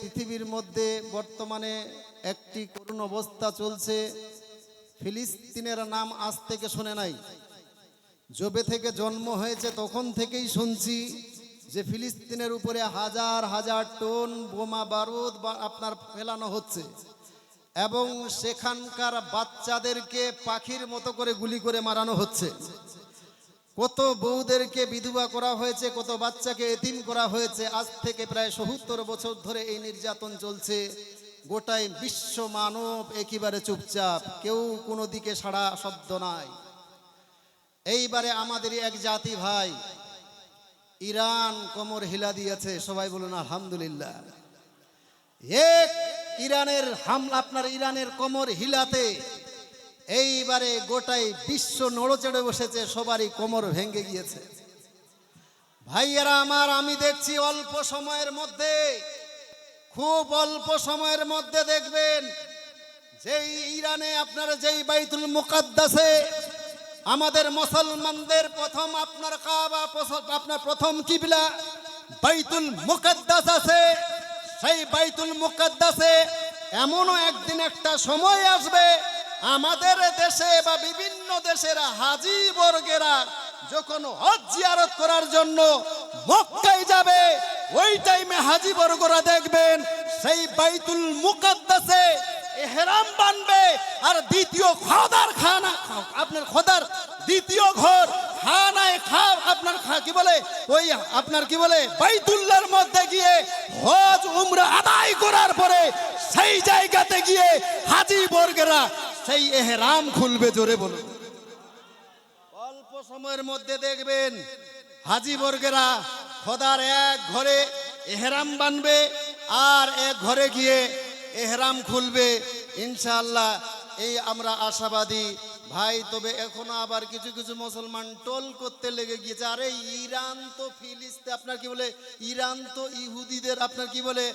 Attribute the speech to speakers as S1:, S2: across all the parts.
S1: পৃথিবীর মধ্যে বর্তমানে একটি করুণ অবস্থা চলছে। ফিলিস্তিনের নাম আজ থেকে শুনে নাই। জবে থেকে জন্ম হয়েছে তখন থেকেই শুনছি যে ফিলিস্তিনের উপরে হাজার হাজার টন বোমা বারুদ বা আপনার ফেলানো হচ্ছে এবং সেখানকার বাচ্চাদেরকে পাখির মতো করে গুলি করে মারানো হচ্ছে। কত বউদেরকে বিধবা করা হয়েছে, কত বাচ্চাকে এতিম করা হয়েছে, আজ থেকে প্রায় সত্তর বছর ধরে এই নির্যাতন চলছে। গোটাই বিশ্ব মানব একেবারে চুপচাপ, কেউ কোনো দিকে সাড়া শব্দ নাই। এইবারে আমাদেরই এক জাতি ভাই, ইরান কোমর হিলা দিয়েছে, সবাই বলুন আলহামদুলিল্লাহ। এক ইরানের হামলা, আপনার ইরানের কোমর হিলাতে এইবারে গোটাই বিশ্ব নড়চড়ে বসেছে, সবারই কোমর ভেঙে গিয়েছে। ভাইয়েরা আমার, আমি দেখছি অল্প সময়ের মধ্যে, খুব অল্প সময়ের মধ্যে দেখবেন, যেই ইরানে আপনার যেই বাইতুল মুকাদ্দাসে, আমাদের মুসলমানদের প্রথম আপনার কাবা আপনার প্রথম কিবলা বাইতুল মুকাদ্দাস আছে। সেই বাইতুল মুকাদ্দাসে এমনও একদিন একটা সময় আসবে আমাদের দেশে বা বিভিন্ন দেশের হাজি বর্গেরা যখন হজ জিয়ারত করার জন্য মক্কায় যাবে, ওই টাইমে হাজি বর্গরা দেখবেন সেই বাইতুল মুকাদ্দাসে এহরাম বানবে। আর দ্বিতীয় খদার খানা আপনার খদার দ্বিতীয় ঘর খানায় খা আপনার কি বলে? ওই আপনার কি বলে? বাইতুল্লাহর মধ্যে গিয়ে হজ, উমরা আদায় করার পরে সেই জায়গাতে গিয়ে হাজি বর্গেরা সেই এহরাম খুলবে জোরে বলুন। অল্প সময়ের মধ্যে দেখবেন হাজি বর্গেরা খোদার এক ঘরে এহরাম বানবে আর এক ঘরে গিয়ে এহরাম খুলবে। ইনশাআল্লাহ এই আমরা আশাবাদী ভাই, তবে এখনও আবার কিছু কিছু মুসলমান টোল করতে লেগে গিয়েছে। আরে, ইরান তো ফিলিস্তে, আপনার কি বলে? ইরান তো ইহুদিদের, আপনার কি বলে?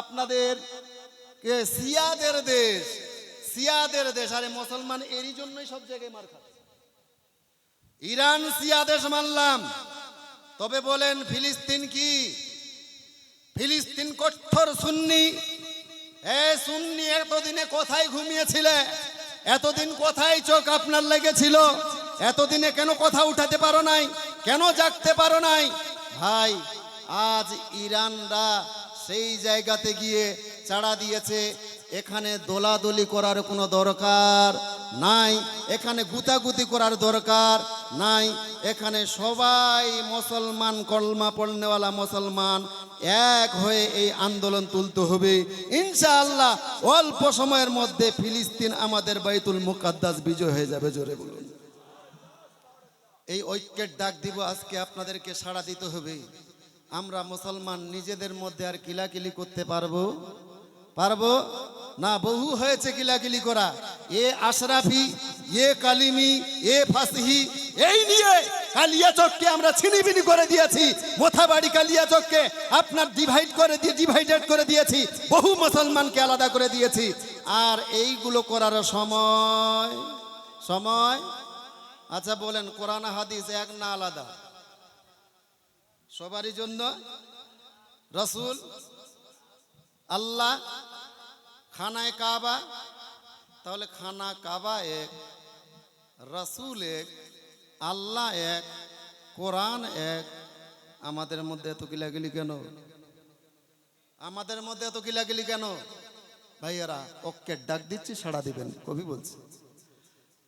S1: আপনাদের সিয়াদের দেশ। সিয়াদের দেশ। আরে, মুসলমান এরই জন্যই সব জায়গায় মার খাচ্ছে। ইরান সিয়া দেশ মানলাম। তবে বলেন, ফিলিস্তিন কি? ফিলিস্তিন কঠোর সুন্নি। এ সুন্নি এতদিনে কোথায় ঘুমিয়েছিলে? এতদিন কোথায় চোখ আপনার লেগেছিল? এতদিনে কেন কথা উঠাতে পারো নাই? কেন জাগতে পারো নাই? ভাই, আজ ইরানরা সেই জায়গাতে গিয়ে চাড়া দিয়েছে। এখানে দোলাদলি করার কোনো দরকার নাই। এখানে গুতাগুতি করার দরকার। নাই। এখানে সবাই মুসলমান, কলমা পড়নেওয়ালা মুসলমান এক হয়ে এই আন্দোলন তুলতে হবে। ইনশাআল্লাহ অল্প সময়ের মধ্যে ফিলিস্তিন আমাদের বাইতুল মুকাদ্দাস বিজয় হয়ে যাবে, জোরে বলুন। এই ঐক্যের ডাক দিব, আজকে আপনাদেরকে সাড়া দিতে হবে। আমরা মুসলমান নিজেদের মধ্যে আর কিলাকিলি করতে পারব? পারব? না, বহু হয়েছে কিলাকিলি করা। এ আশরাফি, এ কালিমি, এ ফাসহি এই নিয়ে কালিয়া চককে আমরা ছিনিবিনি করে দিয়েছি। মোথাবাড়ি কালিয়া চককে আপনার ডিভাইড করে দিয়ে ডিভাইডেড করে দিয়েছি। বহু মুসলমানকে আলাদা করে দিয়েছি। আর এইগুলো করার সময় সময়? আচ্ছা বলেন, কোরআন, হাদিস এক না আলাদা? সবারই জন্য? রসুল? আল্লাহ? খানায় কাবা? তাহলে খানা কাবা এক, রসুল এক। আল্লাহ এক কোরআন এক। আমাদের মধ্যে এত গিলাগিলি কেন? আমাদের মধ্যে এত গিলাগিলি কেন? ভাইয়ারা ওকে ডাক দিচ্ছি সাড়া দিবেন কবি বলছে।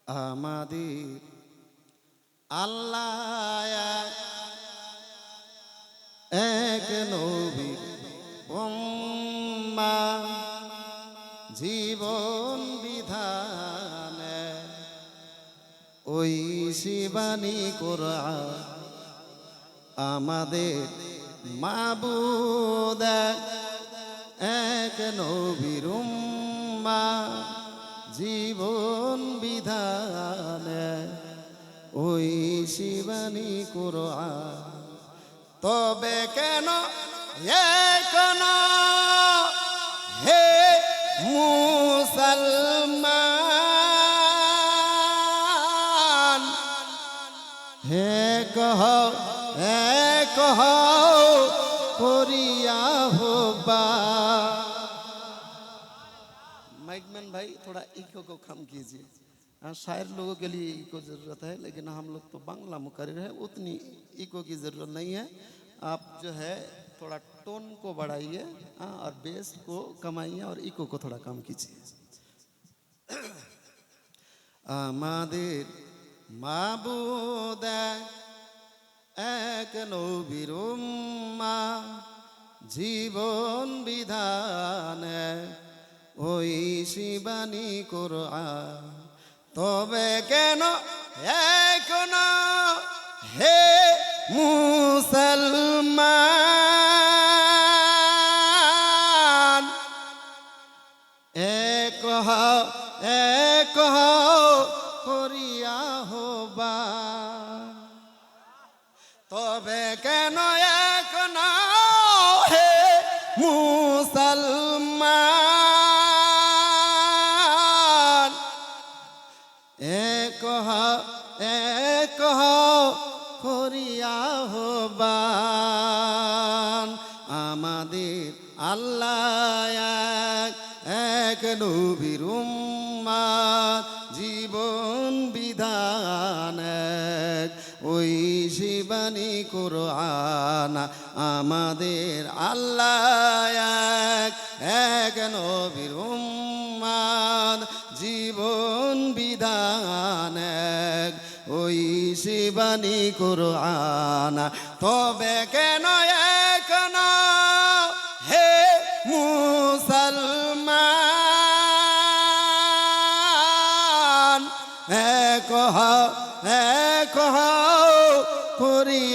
S1: আমাদের আল্লাহ এক, নবী জীবন শিবানী কোরআন আমাদের মাবুদ এক, নবীর উম্মা জীবন বিধান। ওই শিবানী কোরআন তবে কেন কেন হে মুসলমান কহ হে কহ করিয়া হো बा माइकमैन भाई थोड़ा इको को कम कीजिए हाँ शायर लोगों के लिए इको ज़रूरत है लेकिन हम लोग तो बांग्ला मुकर्र है उतनी इको की ज़रूरत नहीं है आप जो है थोड़ा टोन को बढ़ाइए हाँ, और बेस को कमाइए और इको को थोड़ा कम कीजिए আমাদের মাবুদ এক নবীর জীবন বিধান ওই শিবানী কোরআন। তবে কেন এখন হে মুসলমান? এক এক করিয়া হবা। তবে কেন এক হে মুসলমান? এক হও এক হও, করিয়া আমাদের আল্লাহ এক এক নবীর শিবানী কোরআন, আমাদের আল্লাহ এক নবীর উম্মাদ, জীবন বিধান এক। ওই শিবানী কোরআন, তবে কেন এক হে মুসলমান, এক হও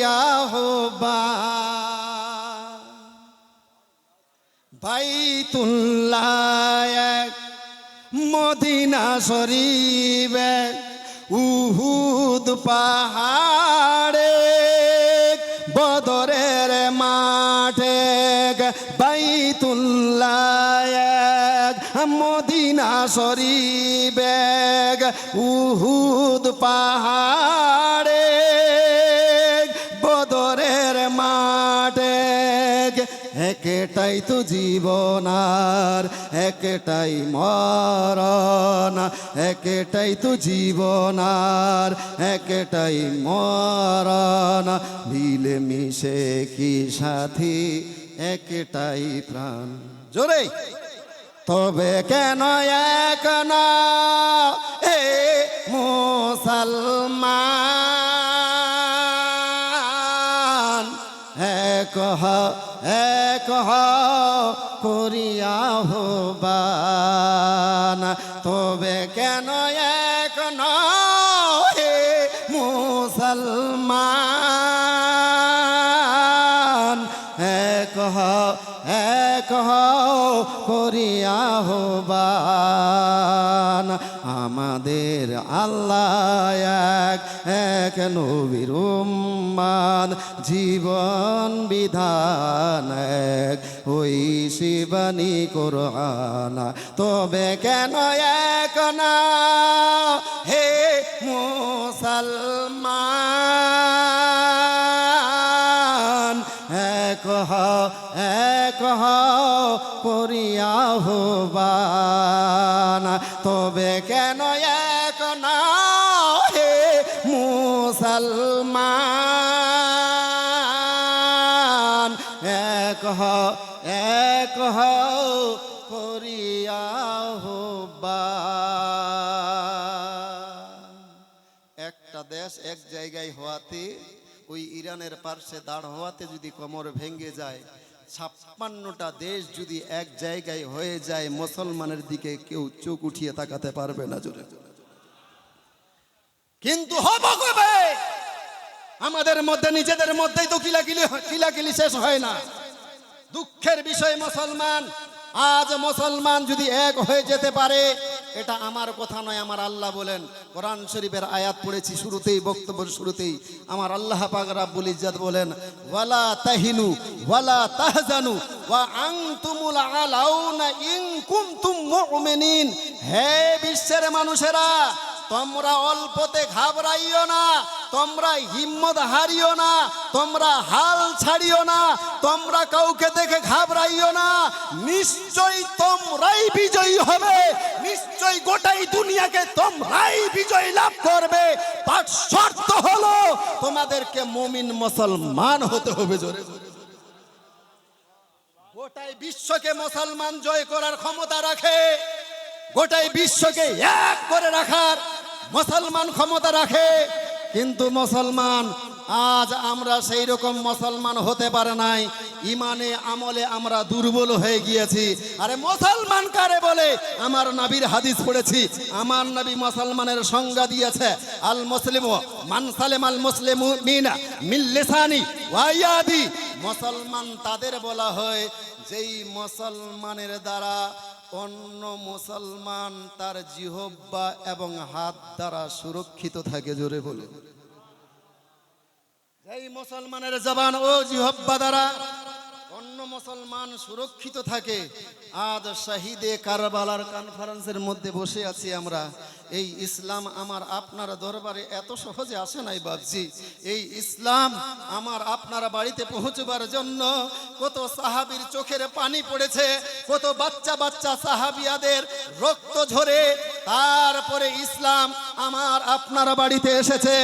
S1: করিয়া হবা বাইতুল্লাহ মদিনা শরীফ উহুদ পাহাড়ে বদরের মাঠে বাইতুল্লাহ মদিনা শরীফ উহুদ পাহাড়ে একটাই তো জীবন আর, একটাই মরণ, একটাই তো জীবন আর, একটাই মরণ। মিলে মিশে কি সাথী, একটাই প্রাণ। জোরে। তবে কেন এক না, এ মুসলমান? এক এক হ করিয়া হবান তবে কেন এক ন মুসলমান? এক এক করিয়া হবান আমাদের আল্লাহ এক এক নবীর উম্মান জীবন বিধান ওই শিবানী কোরআন। তবে কেন এক না? হে মুসলমান, এক এক করিয়া হবান তবে হওয়াতে, ওই ইরানের পার্শ্বে দাঁড় হওয়াতে যদি কোমর ভেঙে যায়, ছাপ্পান্নটা দেশ যদি এক জায়গায় হয়ে যায়, মুসলমানের দিকে কেউ চোখ উঠিয়ে তাকাতে পারবে না জোরে। কিন্তু আমাদের মধ্যে, নিজেদের মধ্যেই তো কিলাকিলি কিলাকিলি শেষ হয় না। দুঃখের বিষয় মুসলমান, আজ মুসলমান যদি এক হয়ে যেতে পারে এটা আমার কথা নয়, আমার আল্লাহ বলেন। কোরআন শরীফের আয়াত পড়েছি, শুরুতেই, বক্তব্য শুরুতেই। আমার আল্লাহ পাক রাব্বুল বলেন, ওয়ালা তাহিনু, ওয়ালা তাহজানু, ওয়া আনতুমুল আলাউনা ইন কুনতুম মুমিনিন। হে বিশ্বের মানুষেরা, তোমরা অল্পতে ঘাবড়াইও না। তোমরা হিম্মত হারিও না, তোমরা হাল ছাড়িও না, তোমরা কাউকে দেখে ঘাবড়াইও না। নিশ্চয়ই তোমরাই বিজয়ী হবে, নিশ্চয়ই গোটাই দুনিয়াকে তোমরাই বিজয় লাভ করবে। তার শর্ত হলো, তোমাদেরকে মুমিন মুসলমান হতে হবে জোরে গোটাই বিশ্বকে মুসলমান জয় করার ক্ষমতা রাখে, গোটাই বিশ্বকে এক করে রাখার মুসলমান ক্ষমতা রাখে। কিন্তু মুসলমান, আজ আমরা সেই রকম মুসলমান হতে পারে নাই। ইমানে, আমলে আমরা দুর্বল হয়ে গিয়েছি। আরে মুসলমান কারে বলে? আমার নবীর হাদিস পড়েছি। আমার নবী মুসলমানের সংজ্ঞা দিয়েছে আল মুসলিম মান সালেম আল মুসলিম মিনা মিল্লিসানি ওয়াইয়াদি মুসলমান তাদের বলা হয়, যেই মুসলমানের দ্বারা অন্য মুসলমান তার জিহব্বা এবং হাত দ্বারা সুরক্ষিত থাকে, জোরে বলে। এই মুসলমানের জবান ও জিহব্বা দ্বারা অন্য মুসলমান সুরক্ষিত থাকে, আজ শাহিদে কারবালার কনফারেন্সের মধ্যে বসে আছি আমরা। এই ইসলাম আমার আপনার দরবারে এত সহজে আসে নাই বাবজি এই ইসলাম আমার আপনার বাড়িতে পৌঁছবার জন্য কত সাহাবির চোখের পানি পড়েছে, কত বাচ্চা বাচ্চা সাহাবিয়াদের রক্ত ঝরে, তারপরে ইসলাম আমার আপনার বাড়িতে এসেছে।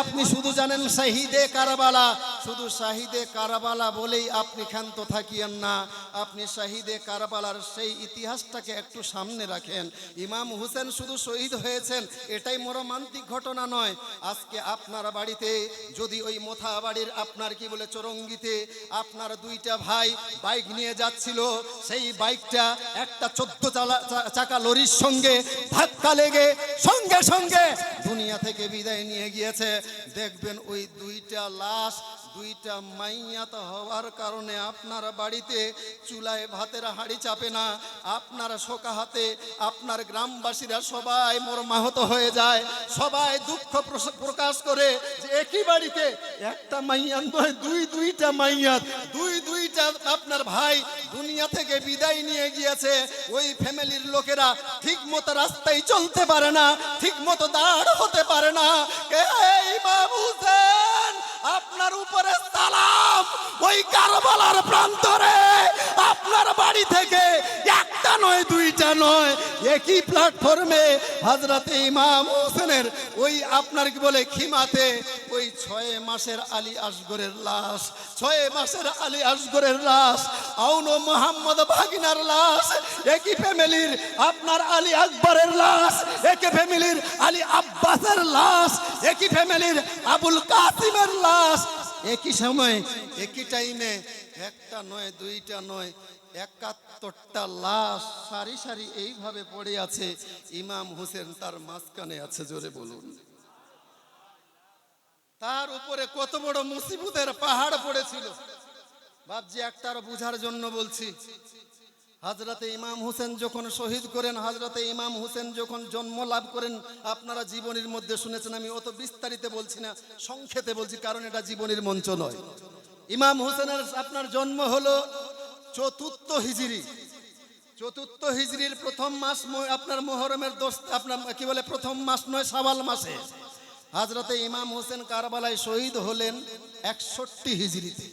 S1: আপনি শুধু জানেন শাহিদে কারবালা, শুধু শাহিদে কারবালা বলেই আপনি ক্ষান্ত থাকিয়েন না, আপনি শাহিদে কারবালার সেই ইতিহাসটাকে একটু সামনে রাখেন। ইমাম হুসেন শুধু শহীদ হয়েছেন এটাই মর্মান্তিক ঘটনা নয়। আজকে আপনার বাড়িতে যদি ওই মোথা বাড়ির আপনার কি বলে চরঙ্গিতে আপনার দুইটা ভাই বাইক নিয়ে যাচ্ছিল, সেই বাইকটা একটা চোদ্দ চাকা লরির সঙ্গে ধাক্কা লেগে সঙ্গে সঙ্গে দুনিয়া থেকে বিদায় নিয়ে গিয়েছে। দেখবেন ওই দুইটা লাশ দুইটা মাইয়াত হওয়ার কারণে আপনার বাড়িতে চুলায় ভাতের হাঁড়ি চাপে না। আপনার শোকা হাতে আপনার গ্রামবাসীরা সবাই মর্মাহত হয়ে যায়। সবাই দুঃখ প্রকাশ করে যে একই বাড়িতে একটা মাইয়াত নয়, দুই দুইটা মাইয়াত দুই দুইটা আপনার ভাই দুনিয়া থেকে বিদায় নিয়ে গিয়েছে। ওই ফ্যামিলির লোকেরা ঠিক মতো রাস্তায় চলতে পারে না ঠিক মতো দাঁড় হতে পারে না। এই বাবু আপনার উপরে সালাম ওই কারবালার প্রান্তরে। আপনার বাড়ি থেকে একটা নয়, দুইটা নয়। একই প্ল্যাটফর্মে হাজরাতে ইমাম হোসেনের ওই আপনার কি বলে খিমাতে, ওই ছয় মাসের আলী আসগরের লাশ, ছয় মাসের আলী আসগরের লাশ, আউনো মোহাম্মদ ভাগিনার লাশ, একই ফ্যামিলির আপনার আলী আকবরের লাশ, একই ফ্যামিলির আলী আব্বাসের লাশ, একই ফ্যামিলির আবুল কাসিমের লাশ। একই সময়, একই টাইমে একটা নয়, দুইটা নয় একাত্তরটা লাশ সারি সারি এইভাবে পড়ে আছে। ইমাম হোসেন তার মাঝখানে আছে, জোরে বলুন। তার উপরে কত বড় মুসিবতের পাহাড় পড়েছিল। ভাবছি একটার বুঝার জন্য বলছি, হাজরাতে ইমাম হোসেন যখন শহীদ করেন, হাজরাতে ইমাম হোসেন যখন জন্ম লাভ করেন, আপনারা জীবনের মধ্যে শুনেছেন, আমি অত বিস্তারিত বলছি না, সংক্ষেপে বলছি, কারণ এটা জীবনের মঞ্চ নয়। ইমাম হোসেনের আপনার জন্ম হলো চতুর্থ হিজরি। চতুর্থ হিজরির প্রথম মাস আপনার মোহরমের দোষ আপনার কি বলে প্রথম মাস নয় সাবাল মাসে। হাজরতে ইমাম হোসেন কারবালায় শহীদ হলেন একষট্টি হিজরিতে।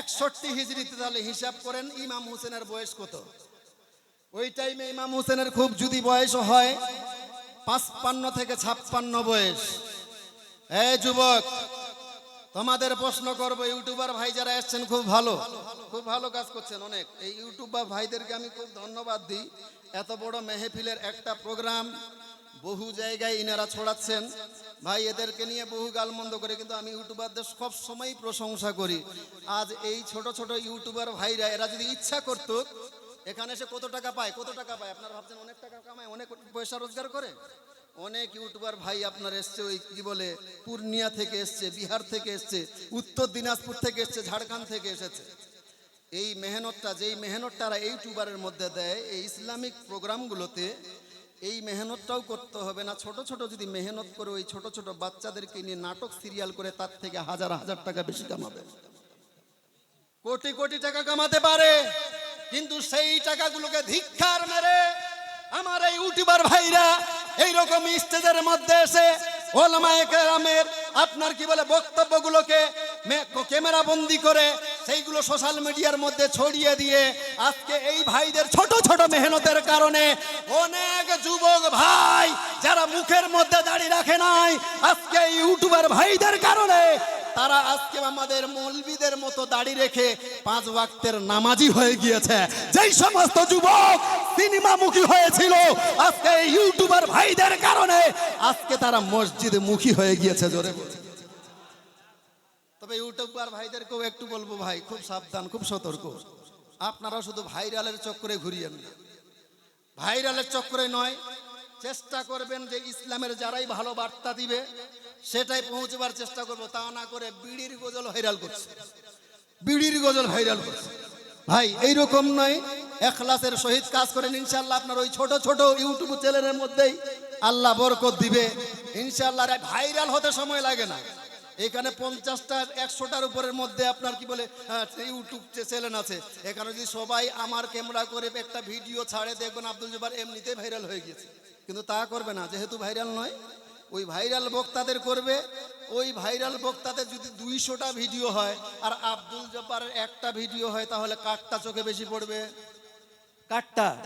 S1: একষট্টি হিজরিতে তাহলে হিসাব করেন ইমাম হোসেনের বয়স কত? ওই টাইমে ইমাম হোসেনের খুব যদি বয়স হয়, পাঁচপান্ন থেকে ছাপ্পান্ন বয়স। এই যুবক তোমাদের প্রশ্ন করব, ইউটিউবার ভাই যারা এসছেন, খুব ভালো। খুব ভালো কাজ করছেন অনেক। এই ইউটিউবার ভাইদেরকে আমি খুব ধন্যবাদ দিই। এত বড় মেহফিলের একটা প্রোগ্রাম বহু জায়গায় ইনারা ছড়াচ্ছেন। ভাই, এদেরকে নিয়ে বহু গালমন্দ করে কিন্তু আমি ইউটিউবারদের সব সময় প্রশংসা করি। আজ এই ছোট ছোট ইউটিউবার ভাইরা, এরা যদি ইচ্ছা করত, এখানে এসে কত টাকা পায়, কত টাকা পায়? আপনারা ভাবছেন অনেক টাকা কামায়, অনেক পয়সা রোজগার করে? অনেক ইউটিউবার ভাই আপনার এসছে ওই কি বলে, পূর্ণিয়া থেকে এসছে, বিহার থেকে এসছে, উত্তর দিনাজপুর থেকে এসছে, ঝাড়খণ্ড থেকে এসেছে। এই মেহনতটা, যেই মেহনতটা ইউটিউবারের মধ্যে দেয়, এই ইসলামিক প্রোগ্রামগুলোতে এই মেহনতটাও করতে হবে না। ছোট ছোট যদি মেহনত করে ওই ছোট ছোট বাচ্চাদেরকে নিয়ে নাটক, সিরিয়াল করে তার থেকে হাজার হাজার টাকা বেশি কামাবে। কোটি কোটি টাকা কামাতে পারে, কিন্তু সেই টাকাগুলোকে ধিক্ষার মেরে আমার এই ইউটিউবার ভাইরা এইরকম স্টেজের মধ্যে এসে ওলামায়ে কেরামের আপনার কি বলে বক্তব্যগুলোকে ক্যামেরা বন্দি করে সেইগুলো সোশ্যাল মিডিয়ার মধ্যে ছড়িয়ে দিয়ে আজকে এই ভাইদের ছোট ছোট মেহনতের কারণে অনেক যুবক ভাই যারা মুখের মধ্যে দাঁড়িয়ে রাখে নাই, আজকে ইউটিউবার ভাইদের কারণে তারা আজকে আমাদের মৌলবিদের মতো দাড়ি রেখে পাঁচ ওয়াক্তের নামাজি হয়ে গিয়েছে। যেই সমস্ত যুবক সিনেমামুখী হয়েছিল, আজকে ইউটিউবার ভাইদের কারণে আজকে তারা মসজিদে মুখী হয়ে গিয়েছে, জোরে তবে ইউটিউবার ভাইদেরকেও একটু বলব ভাই, খুব সাবধান, খুব সতর্ক। আপনারা শুধু ভাইরালের চক্করে ঘুরিয়েন না। ভাইরালের চক্করে নয় চেষ্টা করবেন যে ইসলামের যারাই ভালো বার্তা দিবে, সেটাই পৌঁছবার চেষ্টা করব, তা না করে বিড়ির গজল ভাইরাল করছে। বিড়ির গজল ভাইরাল করছে। ভাই, এইরকম নয়, এখলাসের সহিত কাজ করেন ইনশাল্লাহ আপনার ওই ছোট ছোট ইউটিউব চ্যানেলের মধ্যেই আল্লাহ বরকত দিবে। ইনশাল্লাহ ভাইরাল হতে সময় লাগে না। এখানে পঞ্চাশটা, একশোটার উপরের মধ্যে আপনার কি বলে ইউটিউব চ্যানেল আছে। এখানে যদি সবাই আমার ক্যামেরা করে একটা ভিডিও ছাড়ে, দেখবেন আব্দুল জব্বার এমনিতেই ভাইরাল হয়ে গেছে কিন্তু তা করবে না, যেহেতু ভাইরাল নয়, ওই ভাইরাল বক্তাদের করবে। ওই ভাইরাল বক্তাদের যদি দুইশোটা ভিডিও হয়, আর আব্দুল জব্বারের একটা ভিডিও হয়, তাহলে কাঠটা চোখে বেশি পড়বে। কাঠটা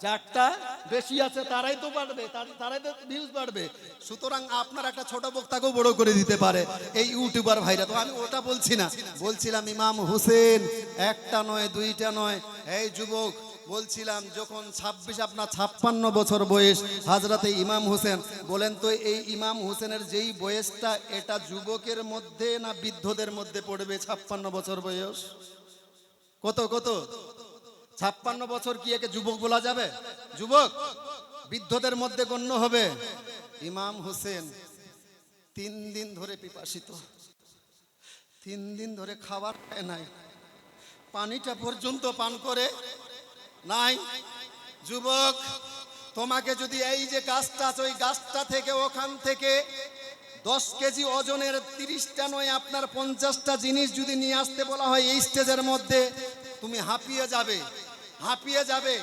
S1: যারটা বেশি আছে তারাই তো বাড়বে, তার- তারাই তো ভিউজ বাড়বে। সুতরাং আপনার একটা ছোট বক্তাকেও বড় করে দিতে পারে এই ইউটিউবার ভাইরা। তো আমি ওটা বলছি না, বলছিলাম ইমাম হুসেন, একটা নয়, দুইটা নয়। এই যুবক, বলছিলাম যখন ছাব্বিশ, আপনার ছাপ্পান্ন বছর বয়স, হাজরাতে ইমাম হোসেন, বলেন তো এই ইমাম হোসেনের যেই বয়সটা, এটা যুবকের মধ্যে না বৃদ্ধদের মধ্যে পড়বে ছাপ্পান্ন বছর বয়স? কত কত? ছাপ্পান্ন বছর কি একে যুবক বলা যাবে? যুবক, বৃদ্ধদের মধ্যে গণ্য হবে। ইমাম হোসেন তিন দিন ধরে পিপাসিত। তিন দিন ধরে খাবার খায় নাই। পানিটা পর্যন্ত পান করে নাই। যুবক, তোমাকে যদি এই যে গাছটা ওই গাছটা থেকে, ওখান থেকে দশ কেজি ওজনের তিরিশটা নয়, আপনার পঞ্চাশটা জিনিস যদি নিয়ে আসতে বলা হয় এই স্টেজের মধ্যে, তুমি হাঁপিয়ে যাবে। হাঁপিয়ে যাবে।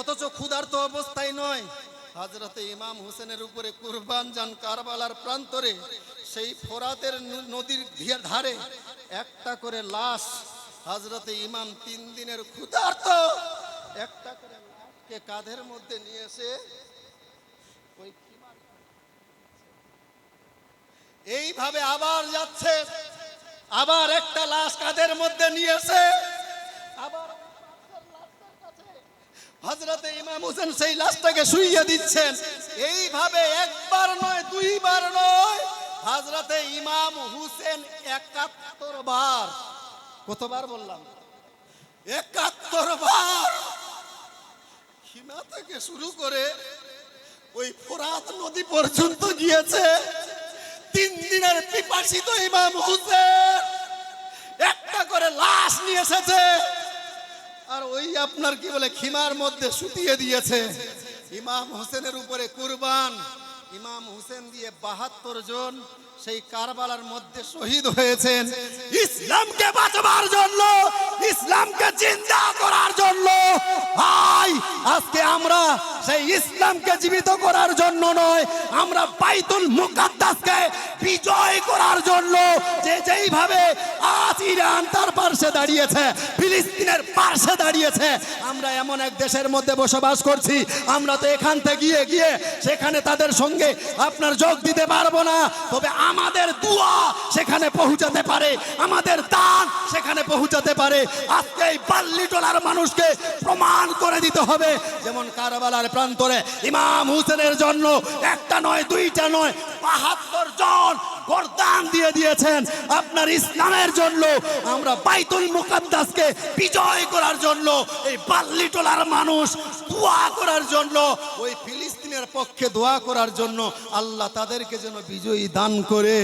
S1: অথচ ক্ষুধার্ত অবস্থায় নয়। হাজরতে ইমাম হোসেনের উপরে কুরবান যান কারবালার প্রান্তরে, সেই ফোরাতের নদীর ধারে একটা করে লাশ হাজরতে ইমাম তিন দিনের ক্ষুধার্ত একটা করে লাশকে কাঁধের মধ্যে নিয়ে এসে এইভাবে আবার যাচ্ছে, আবার একটা লাশ কাঁধের মধ্যে নিয়েছে আবার হজরতে ইমাম হোসেন সেই লাশটাকে শুইয়ে দিচ্ছেন। এইভাবে একবার নয়, দুইবার নয়। হজরতে ইমাম হুসেন একাত্তর বার। কতবার বললাম? একাত্তর বার। হিমা থেকে শুরু করে ওই ফোরাত নদী পর্যন্ত গিয়েছে। তিন দিনের পিপাসিত ইমাম হুসেন একটা করে লাশ নিয়ে এসেছে। আর ওই আপনার কি বলে, খিমার মধ্যে শুতিয়ে দিয়েছে। ইমাম হোসেনের উপরে কুরবান। ইমাম হোসেন দিয়ে বাহাত্তর জন সেই কারবালার মধ্যে শহীদ হয়েছেন। ইসলামকে বাঁচাবার জন্য, ইসলামকে চিন্তা করার জন্য। ভাই, আজকে আমরা সেই ইসলামকে জীবিত করার জন্য নয়, আমরা বাইতুল মুকাদ্দাসকে বিজয় করার জন্য। যে যেইভাবে আজ ইরান তার পার্শ্বে দাঁড়িয়েছে ফিলিস্তিনের পার্শ্বে দাঁড়িয়েছে। আমরা এমন এক দেশের মধ্যে বসবাস করছি, আমরা তো এখান থেকে গিয়ে গিয়ে সেখানে তাদের সঙ্গে আপনার যোগ দিতে পারব না। তবে আমাদের দুয়া সেখানে পৌঁছাতে পারে, আমাদের দান সেখানে পৌঁছাতে পারে। আজকে এই বাল্লি টোলার মানুষকে প্রমাণ করে দিতে হবে, যেমন কারবালার প্রান্তরে ইমাম হুসেনের জন্য একটা নয়, দুইটা নয়, বাহাত্তর জন গরদান দিয়ে দিয়েছেন আপনার ইসলামের জন্য। আমরা বাইতুল মুকাদ্দাসকে বিজয় করার জন্য, এই পাল্লিটোলার মানুষ দোয়া করার জন্য, ওই ফিলিস্তিনের পক্ষে দোয়া করার জন্য আল্লাহ তাদেরকে যেন বিজয়ী দান করে,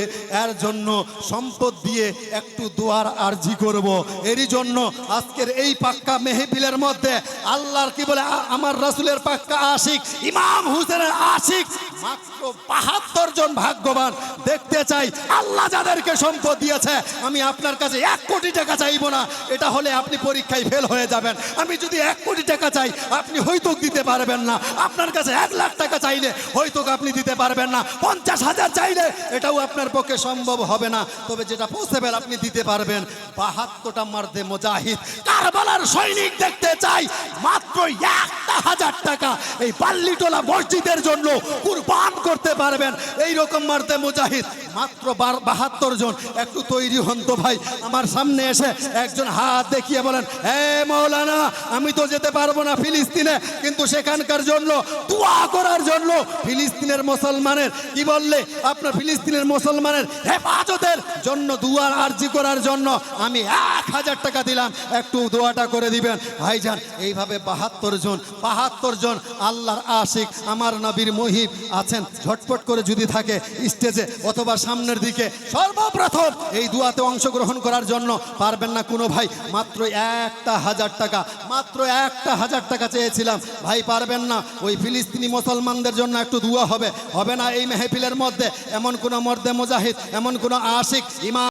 S1: এর জন্য সম্পদ দিয়ে একটু দোয়ার আর্জি করব। এরই জন্য আজকের এই পাক্কা মেহফিলের মধ্যে আল্লাহর কি বলে আমার রাসূলের পাক্কা আশিক, ইমাম হুসেনের আশিক, মাত্র বাহাত্তর জন ভাগ্যবান দেখতে চাই। আল্লাহ যাদেরকে সম্পদ দিয়েছে, আমি আপনার কাছে এক কোটি টাকা চাইব না। এটা হলে আপনি পরীক্ষায় ফেল হয়ে যাবেন। আমি যদি এক কোটি টাকা চাই, আপনি হয়তো দিতে পারবেন না। আপনার কাছে এক লাখ টাকা চাইলে হয়তো আপনি দিতে পারবেন না। পঞ্চাশ হাজার চাইলে এটাও আপনার পক্ষে সম্ভব হবে না। তবে যেটা পসিবল আপনি দিতে পারবেন। বাহাত্তরটা মারদে মুজাহিদ। কারবালার সৈনিক দেখতে চাই। মাত্র একটা হাজার টাকা এই পাল্লিটোলা মসজিদের জন্য কুরবান করতে পারবেন। এই রকম মারতে মুজাহিদ। মাত্র বাহাত্তর জন। একটু তৈরি হন তো ভাই। আমার সামনে এসে একজন হাত দেখিয়ে বলেন হে মৌলানা, আমি তো যেতে পারব না ফিলিস্তিনে। কিন্তু সেখানকার জন্য দোয়া করার জন্য ফিলিস্তিনের মুসলমানের, কি বললে? আপনার ফিলিস্তিনের মুসলমানের হেফাজতের জন্য দুয়ার আর্জি করার জন্য আমি এক হাজার টাকা দিলাম। একটু দোয়াটা করে দিবেন। ভাইজান, এইভাবে বাহাত্তর জন বাহাত্তর জন আল্লাহর আশিক, আমার নবীর মহিব আছেন, ঝটপট করে যদি থাকে স্টেজে অথবা সামনের দিকে, সর্বপ্রথম এই দুয়াতে অংশগ্রহণ করার জন্য পারবেন না কোনো ভাই। মাত্র একটা হাজার টাকা, মাত্র একটা হাজার টাকা চেয়েছিলাম। ভাই, পারবেন না। ওই ফিলিস্তিনি মুসলমানদের জন্য একটু দুয়া হবে। হবে না এই মেহফিলের মধ্যে এমন কোনো মর্দে মুজাহিদ, এমন কোনো আশিক, ইমাম